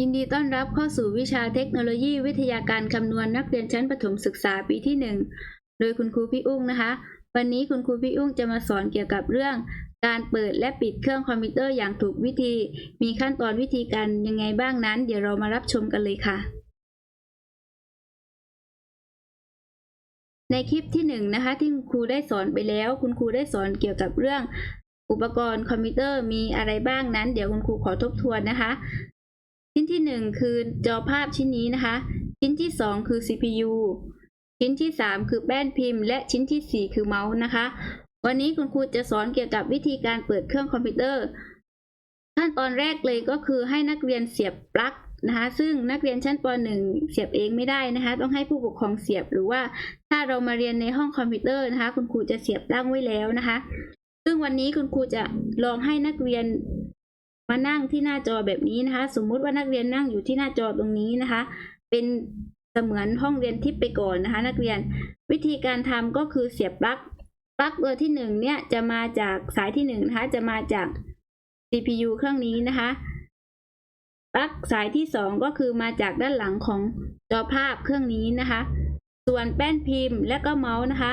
ยินดีต้อนรับเข้าสู่วิชาเทคโนโลยีวิทยาการคำนวณนักเรียนชั้นประถมศึกษาปีที่ 1 โดยคุณครูพี่อุ้งนะคะ วันนี้คุณครูพี่อุ้งจะมาสอนเกี่ยวกับเรื่อง การเปิดและปิดเครื่องคอมพิวเตอร์อย่างถูกวิธี มีขั้นตอนวิธีการยังไงบ้างนั้น เดี๋ยวเรามารับชมกันเลยค่ะ ในคลิปที่หนึ่งนะคะ ที่คุณครูได้สอนไปแล้ว คุณครูได้สอนเกี่ยวกับเรื่องอุปกรณ์คอมพิวเตอร์มีอะไรบ้างนั้น เดี๋ยวคุณครูขอทบทวนนะคะ ชิ้นที่หนึ่งคือจอภาพชิ้นนี้นะคะ ชิ้นที่สองคือ CPU ชิ้นที่สามคือแป้นพิมพ์ และชิ้นที่สี่คือเมาส์นะคะ วันนี้คุณครูจะสอนเกี่ยวกับวิธีการเปิดเครื่องคอมพิวเตอร์ ขั้นตอนแรกเลยก็คือให้นักเรียนเสียบปลั๊กนะคะซึ่งนักเรียนชั้นป .1 เสียบเองไม่ได้นะคะ ต้องให้ผู้ปกครองเสียบหรือว่าถ้าเรามาเรียนในห้องคอมพิวเตอร์นะคะ คุณครูจะเสียบปลั๊กไว้แล้วนะคะ ซึ่งวันนี้คุณครูจะลองให้นักเรียน มานั่งที่หน้าจอแบบนี้นะคะ สมมุติว่านักเรียนนั่งอยู่ที่หน้าจอตรงนี้นะคะ เป็นเสมือนห้องเรียนทิพย์ไปก่อนนะคะ นักเรียนวิธีการทำก็คือเสียบปลั๊กปลั๊กตัวที่หนึ่งเนี่ยจะมาจากสายที่หนึ่งนะคะจะมาจาก CPU เครื่องนี้นะคะปลั๊กสายที่สองก็คือมาจากด้านหลังของจอภาพเครื่องนี้นะคะ ส่วนแป้นพิมพ์และก็เมาส์นะคะ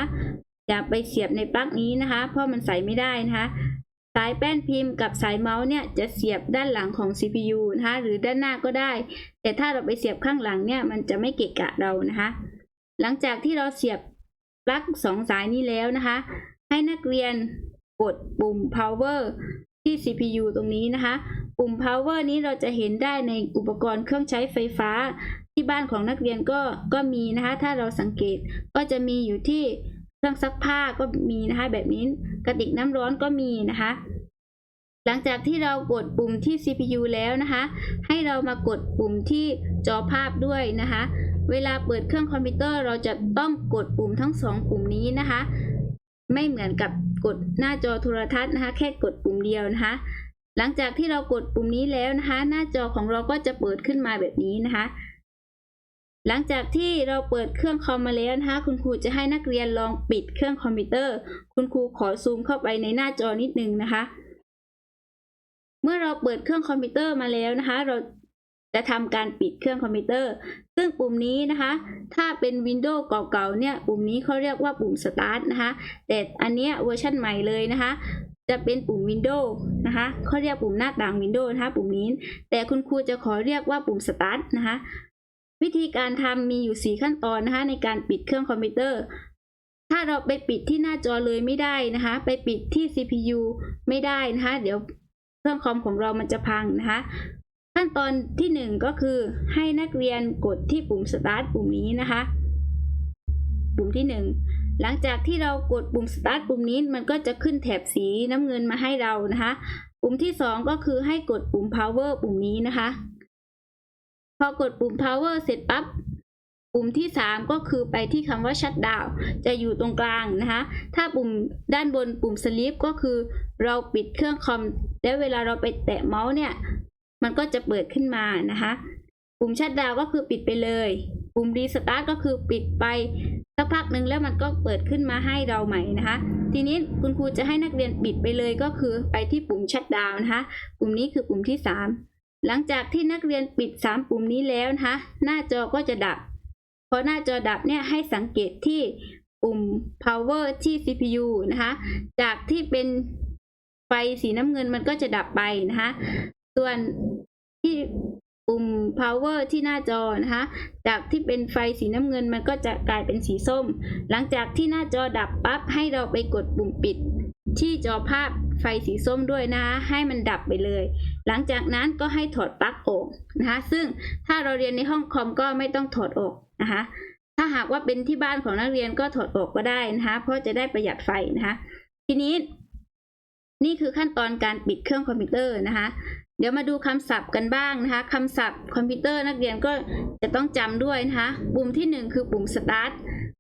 อย่าไปเสียบในปลั๊กนี้นะคะ เพราะมันใส่ไม่ได้นะคะ สายแป้นพิมพ์กับสายเมาส์เนี่ยจะเสียบด้านหลังของ CPU นะคะหรือด้านหน้าก็ได้ แต่ถ้าเราไปเสียบข้างหลังเนี่ยมันจะไม่เกะกะเรานะคะ หลังจากที่เราเสียบปลั๊กสองสายนี้แล้วนะคะ ให้นักเรียนกดปุ่ม power ที่ CPU ตรงนี้นะคะ ปุ่ม power นี้เราจะเห็นได้ในอุปกรณ์เครื่องใช้ไฟฟ้า ที่บ้านของนักเรียนก็ก็มีนะคะ ถ้าเราสังเกตก็จะมีอยู่ที่เครื่องซักผ้าก็มีนะคะแบบนี้ กระติกน้ำร้อนก็มีนะคะ หลังจากที่เรากดปุ่มที่ CPU แล้วนะคะ ให้เรามากดปุ่มที่จอภาพด้วยนะคะ เวลาเปิดเครื่องคอมพิวเตอร์เราจะต้องกดปุ่มทั้งสองปุ่มนี้นะคะ ไม่เหมือนกับกดหน้าจอโทรทัศน์นะคะ แค่กดปุ่มเดียวนะคะ หลังจากที่เรากดปุ่มนี้แล้วนะคะ หน้าจอของเราก็จะเปิดขึ้นมาแบบนี้นะคะ หลังจากที่เราเปิดเครื่องคอมมาแล้วนะคะ คุณครูจะให้นักเรียนลองปิดเครื่องคอมพิวเตอร์ คุณครูขอซูมเข้าไปในหน้าจอนิดนึงนะคะ เมื่อเราเปิดเครื่องคอมพิวเตอร์มาแล้วนะคะ เราจะทำการปิดเครื่องคอมพิวเตอร์ ซึ่งปุ่มนี้นะคะ ถ้าเป็น Windows เก่าๆเนี่ย ปุ่มนี้เขาเรียกว่าปุ่ม Start นะคะ แต่อันเนี้ยเวอร์ชันใหม่เลยนะคะ จะเป็นปุ่ม Windows นะคะเขาเรียกปุ่มหน้าต่าง Windows นะคะ ปุ่มนี้ แต่คุณครูจะขอเรียกว่าปุ่ม Start นะคะ วิธีการทำมีอยู่ 4 ขั้นตอนนะคะ ในการปิดเครื่องคอมพิวเตอร์ ถ้าเราไปปิดที่หน้าจอเลยไม่ได้นะคะ ไปปิดที่ CPU ไม่ได้นะคะ เดี๋ยวเครื่องคอมของเรามันจะพังนะคะ ขั้นตอนที่หนึ่งก็คือให้นักเรียนกดที่ปุ่ม start ปุ่มนี้นะคะ ปุ่มที่หนึ่งหลังจากที่เรากดปุ่ม start ปุ่มนี้มันก็จะขึ้นแถบสีน้ำเงินมาให้เรานะคะ ปุ่มที่สองก็คือให้กดปุ่ม power ปุ่มนี้นะคะ พอกดปุ่ม power เสร็จปั๊บ ปุ่มที่ 3 ก็คือไปที่คำว่า shut down จะอยู่ตรงกลางนะคะ ถ้าปุ่มด้านบนปุ่ม sleep ก็คือเราปิดเครื่องคอม แล้วเวลาเราไปแตะเมาส์เนี่ย มันก็จะเปิดขึ้นมานะคะ ปุ่มชัดดาวก็คือปิดไปเลย ปุ่มรีสตาร์ทก็คือปิดไปสักพักหนึ่งแล้วมันก็เปิดขึ้นมาให้เราใหม่นะคะ ทีนี้คุณครูจะให้นักเรียนปิดไปเลยก็คือไปที่ปุ่มชัดดาวนะคะ ปุ่มนี้คือปุ่มที่ 3 หลังจากที่นักเรียนปิด 3 ปุ่มนี้แล้วนะคะหน้าจอก็จะดับ พอหน้าจอดับเนี่ยให้สังเกตที่ปุ่ม power ที่ CPU นะคะจากที่เป็นไฟสีน้ำเงินมันก็จะดับไปนะคะส่วนที่ปุ่ม power ที่หน้าจอนะคะ จากที่เป็นไฟสีน้ำเงินมันก็จะกลายเป็นสีส้ม หลังจากที่หน้าจอดับปั๊บให้เราไปกดปุ่มปิด ที่จอภาพไฟสีส้มด้วยนะคะให้มันดับไปเลย หลังจากนั้นก็ให้ถอดปลั๊กออกนะคะ ซึ่งถ้าเราเรียนในห้องคอมก็ไม่ต้องถอดออกนะคะ ถ้าหากว่าเป็นที่บ้านของนักเรียนก็ถอดออกก็ได้นะคะ เพราะจะได้ประหยัดไฟนะคะ ทีนี้ นี่คือขั้นตอนการปิดเครื่องคอมพิวเตอร์นะคะ เดี๋ยวมาดูคำศัพท์กันบ้างนะคะคำศัพท์คอมพิวเตอร์นักเรียนก็จะต้องจำด้วยนะคะ ปุ่มที่หนึ่งคือปุ่ม start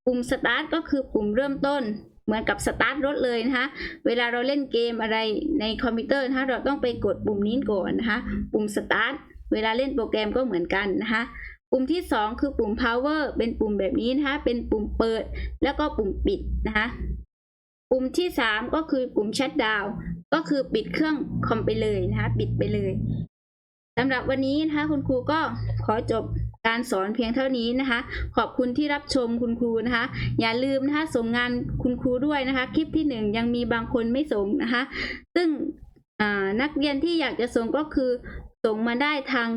ปุ่ม start ก็คือปุ่มเริ่มต้น เหมือนกับ start รถเลยนะคะเวลาเราเล่นเกมอะไรในคอมพิวเตอร์นะคะเราต้องไปกดปุ่มนี้ก่อนนะคะปุ่ม start เวลาเล่นโปรแกรมก็เหมือนกันนะคะปุ่มที่ 2 คือปุ่ม power เป็นปุ่มแบบนี้นะคะเป็นปุ่มเปิดแล้วก็ปุ่มปิดนะคะปุ่มที่ 3 ก็คือปุ่ม shut down ก็คือปิดเครื่องคอมไปเลยนะคะปิดไปเลยสำหรับวันนี้นะคะคุณครูก็ขอจบ การสอนเพียงเท่านี้นะคะ ขอบคุณที่รับชมคุณครูนะคะ อย่าลืมนะคะส่งงานคุณครูด้วยนะคะ คลิปที่หนึ่งยังมีบางคนไม่ส่งนะคะ ซึ่งนักเรียนที่อยากจะส่งก็คือ ส่งมาได้ทาง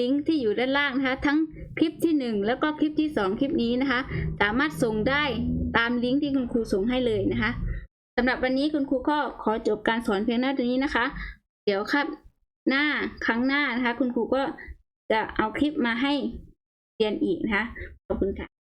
ลิงก์ที่อยู่ด้านล่างนะคะ ทั้งคลิปที่หนึ่งแล้วก็คลิปที่สองคลิปนี้นะคะ สามารถส่งได้ตามลิงก์ที่คุณครูส่งให้เลยนะคะสำหรับวันนี้คุณครูก็ขอจบการสอนเพียงเท่านี้นะคะ เดี๋ยวครับ หน้าครั้งหน้านะคะ คุณครูก็ จะเอาคลิปมาให้เรียนอีกนะคะขอบคุณค่ะ